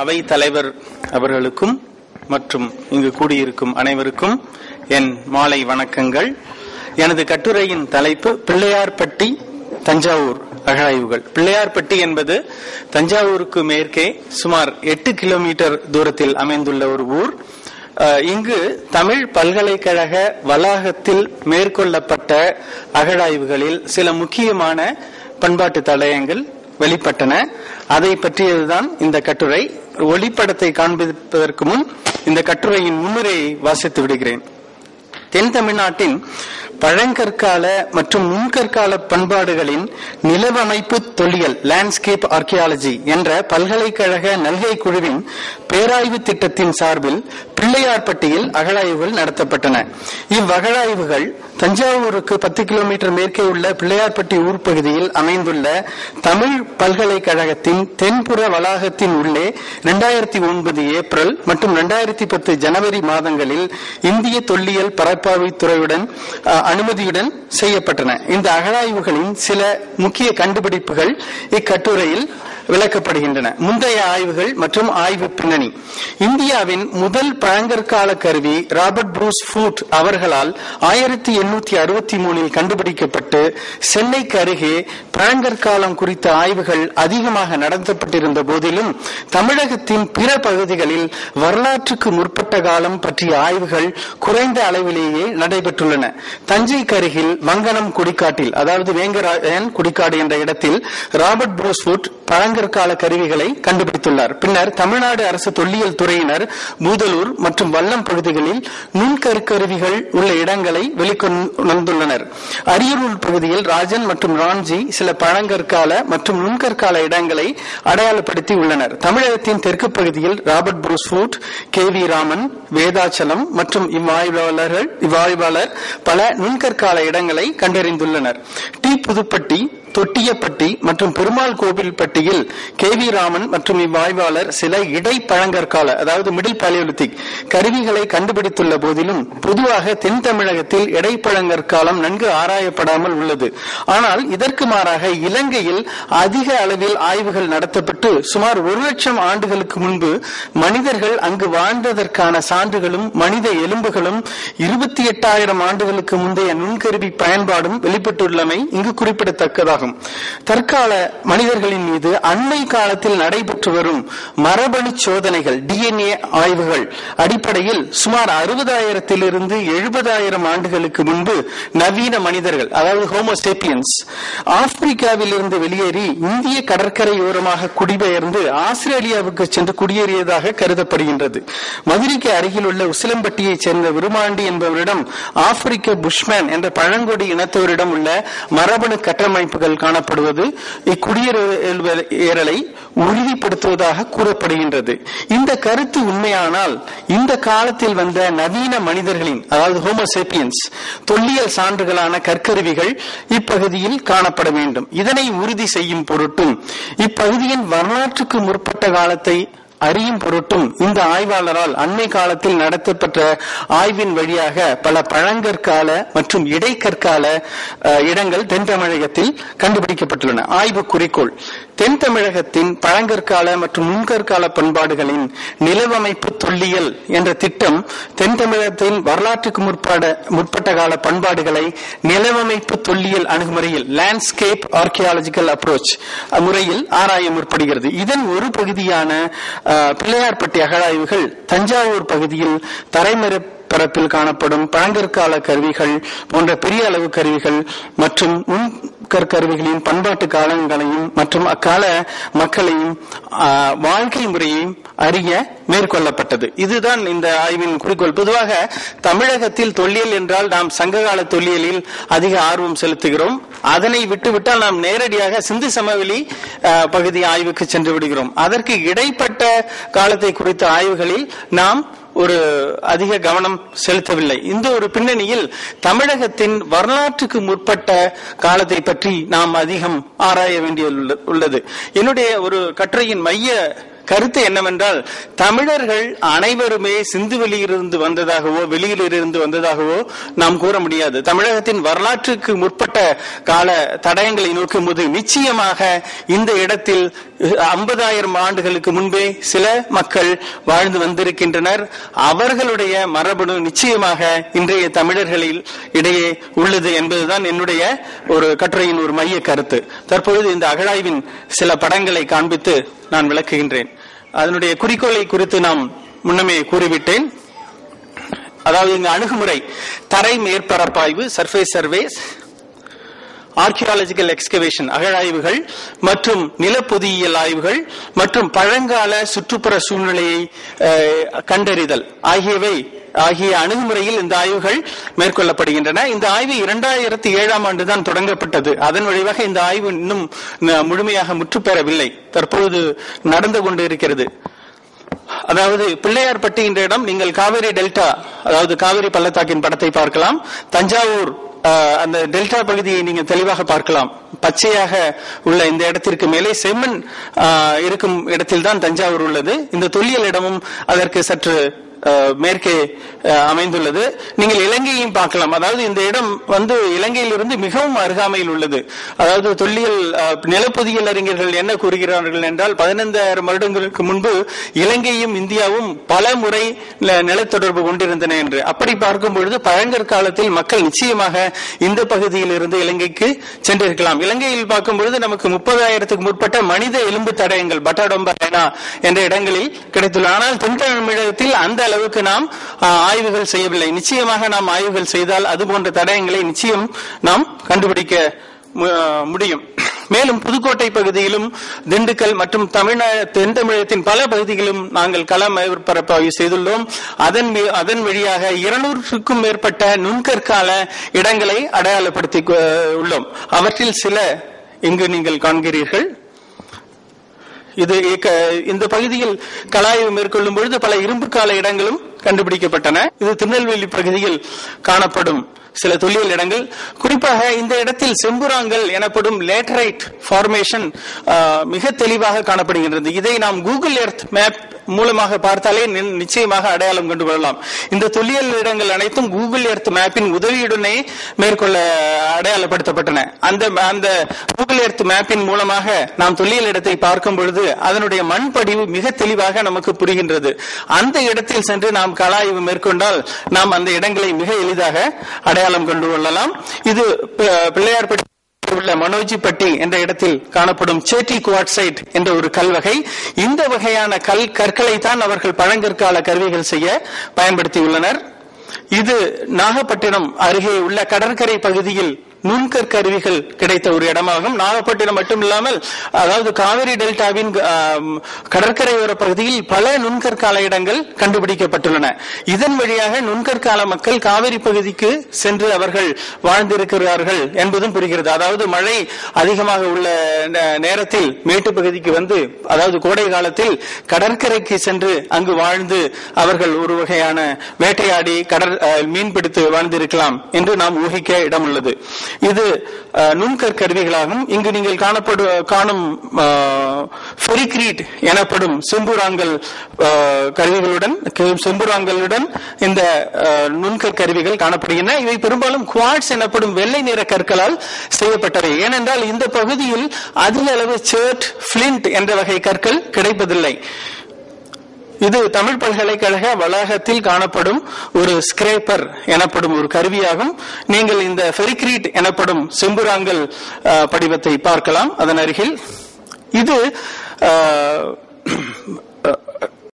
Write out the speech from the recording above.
அவை தலைவர் அவர்களுக்கும் மற்றும் இங்கு கூடியிருக்கும் அனைவருக்கும் என் மாலை வணக்கங்கள். எனது கட்டுரையின் தலைப்பு பிள்ளையார்பட்டி தஞ்சாவூர் அகழாய்வுகள். பிள்ளையார்பட்டி என்பது தஞ்சாவூருக்கு மேற்கே சுமார் எட்டு கிலோமீட்டர் தூரத்தில் அமைந்துள்ள ஒரு ஊர். இங்கு தமிழ் பல்கலைக்கழக வளாகத்தில் மேற்கொள்ளப்பட்ட அகழாய்வுகளில் சில முக்கியமான பண்பாட்டு தடயங்கள் வெளிப்பட்டன. அதை பற்றியதுதான் இந்த கட்டுரை. ஒளிப்படத்தை காண்பிப்பதற்கு முன் இந்த கட்டுரையின் முன்னுரையை வாசித்து விடுகிறேன். தென் தமிழ்நாட்டின் பழங்கற்கால மற்றும் முன்கற்கால பண்பாடுகளின் நிலவமைப்பு தொல்லியல் லேண்ட்ஸ்கேப் ஆர்கியாலஜி என்ற பல்கலைக்கழக நல்கை குழுவின் பேராய்வு திட்டத்தின் சார்பில் பிள்ளையார்பட்டியில் அகழாய்வுகள் நடத்தப்பட்டன. இவ்வகழாய்வுகள் தஞ்சாவூருக்கு பத்து கிலோமீட்டர் மேற்கே உள்ள பிள்ளையார்பட்டி ஊர் பகுதியில் அமைந்துள்ள தமிழ் பல்கலைக்கழகத்தின் தென்புற வளாகத்தின் உள்ளே இரண்டாயிரத்தி ஒன்பது ஏப்ரல் மற்றும் இரண்டாயிரத்தி பத்து ஜனவரி மாதங்களில் இந்திய தொல்லியல் பரப்பாய்வு துறையுடன் அனுமதியுடன் செய்யப்பட்டன. இந்த அகழாய்வுகளின் சில முக்கிய கண்டுபிடிப்புகள் இக்கட்டுரையில் விளக்கப்படுகின்றன. முந்தைய ஆய்வுகள் மற்றும் ஆய்வு பின்னணி. இந்தியாவின் முதல் பழங்கற்கால கருவி ராபர்ட் ப்ரூஸ் ஃபூட் அவர்களால் ஆயிரத்தி எண்ணூத்தி அறுபத்தி மூணில் கண்டுபிடிக்கப்பட்டு சென்னைக்கு அருகே பழங்கற்காலம் குறித்த ஆய்வுகள் அதிகமாக நடத்தப்பட்டிருந்த போதிலும் தமிழகத்தின் பிற பகுதிகளில் வரலாற்றுக்கு முற்பட்ட காலம் பற்றிய ஆய்வுகள் குறைந்த அளவிலேயே நடைபெற்றுள்ளன. தஞ்சைக்கு அருகில் வங்கனம் குடிக்காட்டில் அதாவது வேங்கராயன் குடிக்காடு என்ற இடத்தில் ராபர்ட் புரோஸ்வுட் பழங்கற்கால கருவிகளை கண்டுபிடித்துள்ளார். பின்னர் தமிழ்நாடு அரசு தொல்லியல் துறையினர் பூதலூர் மற்றும் வல்லம் பகுதிகளில் நுண்கருக்கருவிகள் உள்ள இடங்களை வெளிக்கொண்டுள்ளனர் அரியலூர் பகுதியில் ராஜன் மற்றும் ராம்ஜி சில பழங்கற்கால மற்றும் நுண்கற்கால இடங்களை அடையாளப்படுத்தி உள்ளனர். தமிழகத்தின் தெற்கு பகுதியில் Robert Bruce Foote K V Raman Vedachalam மற்றும் இவ்வாய்வாளர்கள் இவ்வாய்வாளர் பல நுண்கற்கால இடங்களை கண்டறிந்துள்ளனர். டி புதுப்பட்டி தொட்டியப்பட்டி மற்றும் பெருமாள் கோவில் பட்டியில் கே வி ராமன் மற்றும் இவ்வாய்வாளர் சில இடை பழங்கற்கால அதாவது மிடில் பாலியோலித்திக் கருவிகளை கண்டுபிடித்துள்ள போதிலும் பொதுவாக தென் தமிழகத்தில் இடைப்பழங்கற்காலம் நன்கு ஆராயப்படாமல் உள்ளது. ஆனால் இதற்கு மாறாக இலங்கையில் அதிக அளவில் ஆய்வுகள் நடத்தப்பட்டு சுமார் ஒரு லட்சம் ஆண்டுகளுக்கு முன்பு மனிதர்கள் அங்கு வாழ்ந்ததற்கான சான்றுகளும் மனித எலும்புகளும் இருபத்தி எட்டாயிரம் ஆண்டுகளுக்கு முந்தைய நுண்கருவி பயன்பாடும் வெளிப்பட்டுள்ளமை இங்கு குறிப்பிடத்தக்கதாகும். ஆகும் தற்கால மனிதர்களின் மீது அண்மை காலத்தில் நடைபெற்று வரும் மரபணு சோதனைகள் டிஎன்ஏ ஆய்வுகள் அடிப்படையில் சுமார் அறுபதாயிரத்திலிருந்து எழுபதாயிரம் ஆண்டுகளுக்கு முன்பு நவீன மனிதர்கள் அதாவது ஹோமோஸ்டேபியன்ஸ் ஆப்பிரிக்காவில் இருந்து வெளியேறி இந்திய கடற்கரையோரமாக குடிபெயர்ந்து ஆஸ்திரேலியாவுக்கு சென்று குடியேறியதாக கருதப்படுகின்றது. மதுரைக்கு அருகில் உள்ள உசிலம்பட்டியைச் சேர்ந்த விருமாண்டி என்பவரிடம் ஆப்பிரிக்க புஷ்மேன் என்ற பழங்குடி இனத்தவரிடம் உள்ள மரபணு கட்டமைப்புகள் காணப்படுவது இக்குடியேறலை உறுதிப்படுத்துவதாக கூறப்படுகின்றது. இந்த கருத்து உண்மையானால் இந்த காலத்தில் வந்த நவீன மனிதர்களின் அதாவது ஹோமோசேப்பியன்ஸ் தொல்லியல் சான்றுகளான கற்கருவிகள் இப்பகுதியில் காணப்பட வேண்டும். இதனை உறுதி செய்யும் பொருட்டும் இப்பகுதியின் வரலாற்றுக்கு முற்பட்ட காலத்தை அறியும் பொருட்டும் இந்த ஆய்வாளரால் அண்மை காலத்தில் நடத்தப்பட்ட ஆய்வின் வழியாக பல பழங்கற்கால மற்றும் இடைக்கற்கால இடங்கள் தென் தமிழகத்தில் கண்டுபிடிக்கப்பட்டுள்ளன. ஆய்வு குறிக்கோள். தென் தமிழகத்தின் பழங்கற்கால மற்றும் முன்கற்கால பண்பாடுகளின் நிலவமைப்பு தொல்லியல் என்ற திட்டம் தென் தமிழகத்தின் வரலாற்றுக்கு முற்பட முற்பட்ட கால பண்பாடுகளை நிலவமைப்பு தொல்லியல் அணுகுமுறையில் லேண்ட்ஸ்கேப் ஆர்கியாலஜிக்கல் அப்ரோச் முறையில் ஆராய முற்படுகிறது. இதன் ஒரு பகுதியான பிள்ளையார்பட்டி அகழாய்வுகள் தஞ்சாவூர் பகுதியில் தரைமறை பரப்பில் காணப்படும் பழங்கற்கால கருவிகள் போன்ற பெரிய அளவு கருவிகள் மற்றும் முன் நுண்கற்கருவிகளின் பண்பாட்டு காலங்களையும் மற்றும் அக்கால மக்களையும் வாழ்க்கை முறையையும் அறிய மேற்கொள்ளப்பட்டது. இதுதான் இந்த ஆய்வின் குறிக்கோள். பொதுவாக தமிழகத்தில் தொல்லியல் என்றால் நாம் சங்ககால தொல்லியலில் அதிக ஆர்வம் செலுத்துகிறோம். அதனை விட்டுவிட்டால் நாம் நேரடியாக சிந்து சமவெளி பகுதி ஆய்வுக்கு சென்று விடுகிறோம். அதற்கு இடைப்பட்ட காலத்தை குறித்த ஆய்வுகளில் நாம் ஒரு அதிக கவனம் செலுத்தவில்லை. இந்த ஒரு பின்னணியில் தமிழகத்தின் வரலாற்றுக்கு முற்பட்ட காலத்தை பற்றி நாம் அதிகம் ஆராய வேண்டிய உள்ளது. என்னுடைய ஒரு கட்டுரையின் மைய கருத்து என்னவென்றால் தமிழர்கள் அனைவருமே சிந்து வெளியிலிருந்து வந்ததாகவோ வெளியிலிருந்து வந்ததாகவோ நாம் கூற முடியாது. தமிழகத்தின் வரலாற்றுக்கு முற்பட்ட கால தடயங்களை நோக்கும் போது நிச்சயமாக இந்த இடத்தில் ஐம்பதாயிரம் ஆண்டுகளுக்கு முன்பே சில மக்கள் வாழ்ந்து வந்திருக்கின்றனர். அவர்களுடைய மரபணு நிச்சயமாக இன்றைய தமிழர்களில் இடையே உள்ளது என்பதுதான் என்னுடைய ஒரு கட்டுரையின் ஒரு மைய கருத்து. தற்பொழுது இந்த அகழாய்வின் சில படங்களை காண்பித்து நான் விளக்குகின்றேன். அதனுடைய குறிக்கோளை குறித்து நாம் முன்னமே கூறிவிட்டேன். அதாவது இந்த அணுகுமுறை தரை மேற்பரப்பாய்வு சர்ஃபேஸ் சர்வேஸ் ஆர்கியாலஜிக்கல் எக்ஸ்கவேஷன் அகழாய்வுகள் மற்றும் நிலப்பொதியியல் ஆய்வுகள் மற்றும் பழங்கால சுற்றுப்புற சூழ்நிலையை அஹ், கண்டறிதல் ஆகியவை ஆகிய அணுகுமுறையில் இந்த ஆய்வுகள் மேற்கொள்ளப்படுகின்றன. இந்த ஆய்வு இரண்டாயிரத்தி ஏழாம் ஆண்டு தான் தொடங்கப்பட்டது. அதன் வழியாக இந்த ஆய்வு இன்னும் முழுமையாக முற்றுப்பெறவில்லை. தற்பொழுது நடந்து கொண்டு இருக்கிறது. அதாவது பிள்ளையார்பட்டி என்ற இடம் நீங்கள் காவிரி டெல்டா அதாவது காவிரி பள்ளத்தாக்கின் படத்தை பார்க்கலாம். தஞ்சாவூர் அந்த டெல்டா பகுதியை நீங்க தெளிவாக பார்க்கலாம். பச்சையாக உள்ள இந்த இடத்திற்கு மேலே செம்மண் இருக்கும் இடத்தில் தான் தஞ்சாவூர் உள்ளது. இந்த தொல்லியல் இடமும் அதற்கு சற்று மேற்கே அமைந்துள்ளது. நீங்கள் இலங்கையையும் பார்க்கலாம். அதாவது இந்த இடம் வந்து இலங்கையிலிருந்து மிகவும் அருகாமையில் உள்ளது. அதாவது தொல்லியல் நிலப்பொதியல் அறிஞர்கள் என்ன கூறுகிறார்கள் என்றால் பதினைந்தாயிரம் வருடங்களுக்கு முன்பு இலங்கையும் இந்தியாவும் பல முறை நிலத்தொடர்பு கொண்டிருந்தன என்று. அப்படி பார்க்கும் பொழுது பழங்கற்காலத்தில் மக்கள் நிச்சயமாக இந்த பகுதியில் இருந்து இலங்கைக்கு சென்றிருக்கலாம். இலங்கையில் பார்க்கும் பொழுது நமக்கு முப்பதாயிரத்துக்கு முற்பட்ட மனித எலும்பு தடயங்கள் பட்டாடொம்பா என்ற இடங்களில் கிடைத்துள்ளன. ஆனால் தென் தமிழகத்தில் அந்த அளவுக்கு நாம் ஆய்வுகள் செய்யவில்லை. நிச்சயமாக நாம் ஆய்வுகள் செய்தால் அது போன்ற தடயங்களை நிச்சயம் நாம் கண்டுபிடிக்க முடியும். மேலும் புதுக்கோட்டை பகுதியிலும் திண்டுக்கல் மற்றும் தமிழ்நாடு தென் தமிழகத்தின் பல பகுதிகளிலும் நாங்கள் கள பரப்பாய்வு செய்துள்ளோம். அதன் அதன் வழியாக இருநூறுக்கும் மேற்பட்ட நுண்கற்கால இடங்களை அடையாளப்படுத்தி உள்ளோம். அவற்றில் சில இங்கு நீங்கள் காண்கிறீர்கள். இது இந்த பகுதியில் கலாய்வு மேற்கொள்ளும் பொழுது பல இரும்பு கால இடங்களும் கண்டுபிடிக்கப்பட்டன. இது திருநெல்வேலி பகுதியில் காணப்படும் சில தொல்லியல் இடங்கள். குறிப்பாக இந்த இடத்தில் செம்புராங்கல் எனப்படும் லேட்டரைட் ஃபார்மேஷன் மிக தெளிவாக காணப்படுகின்றது. இதை நாம் கூகுள் எர்த் மேப் மூலமாக பார்த்தாலே நிச்சயமாக அடையாளம் கண்டு கொள்ளலாம். இந்த தொல்லியல் இடங்கள் அனைத்தும் கூகுள் எர்த் மேப்பின் உதவியுடனே மேற்கொள்ள அடையாளப்படுத்தப்பட்டன. அந்த அந்த கூகுள் எர்த் மேப்பின் மூலமாக நாம் தொல்லியல் இடத்தை பார்க்கும் பொழுது அதனுடைய மண் படிவு மிக தெளிவாக நமக்கு புரிகின்றது. அந்த இடத்தில் சென்று நாம் கலாய்வு மேற்கொண்டால் நாம் அந்த இடங்களை மிக எளிதாக அடையாளம் கண்டு கொள்ளலாம். இது பிள்ளையார்பட்டி உள்ள மனோஜிப்பட்டி என்ற இடத்தில் காணப்படும் சேட்டி குவாட்சைட் என்ற ஒரு கல்வகை. இந்த வகையான கல் கற்களை தான் அவர்கள் பழங்கற்கால கருவிகள் செய்ய பயன்படுத்தியுள்ளனர் இது நாகப்பட்டினம் அருகே உள்ள கடற்கரை பகுதியில் நுண்கற்கருவிகள் கிடைத்த ஒரு இடமாகும். நாகப்பட்டினம் மட்டுமில்லாமல் அதாவது காவிரி டெல்டாவின் கடற்கரையோர பகுதியில் பல நுண்கற்கால இடங்கள் கண்டுபிடிக்கப்பட்டுள்ளன. இதன் வழியாக நுண்கற்கால மக்கள் காவிரி பகுதிக்கு சென்று அவர்கள் வாழ்ந்திருக்கிறார்கள் என்பதும் புரிகிறது. அதாவது மழை அதிகமாக உள்ள நேரத்தில் மேட்டு பகுதிக்கு வந்து அதாவது கோடை காலத்தில் கடற்கரைக்கு சென்று அங்கு வாழ்ந்து அவர்கள் ஒரு வகையான வேட்டையாடி கடற் மீன்பிடித்து மீன் பிடித்து வாழ்ந்திருக்கலாம் என்று நாம் ஊகிக்க இடம் உள்ளது இது அஹ், நுண்கற் கருவிகளாகும் இங்கு நீங்கள் காணப்படு காணும் ஃபெரிக்ரீட் எனப்படும் செம்புராங்கல் கருவிகளுடன் செம்புராங்கலுடன் இந்த நுண்கற்கருவிகள் நுண்கற் கருவிகள் காணப்படுகின்றன. இவை பெரும்பாலும் குவாட்ஸ் எனப்படும் வெள்ளை நிற கற்களால் செய்யப்பட்டவை. ஏனென்றால் இந்த பகுதியில் அதிக அளவு சேர்ட் பிளிண்ட் என்ற வகை கற்கள் கிடைப்பதில்லை. இது தமிழ் பல்கலைக்கழக வளாகத்தில் காணப்படும் ஒரு ஸ்கிரேப்பர் எனப்படும் ஒரு கருவியாகும். நீங்கள் இந்த ஃபெரிக்ரீட் எனப்படும் செம்புராங்கல் படிவத்தை பார்க்கலாம். அதன் அருகில் இது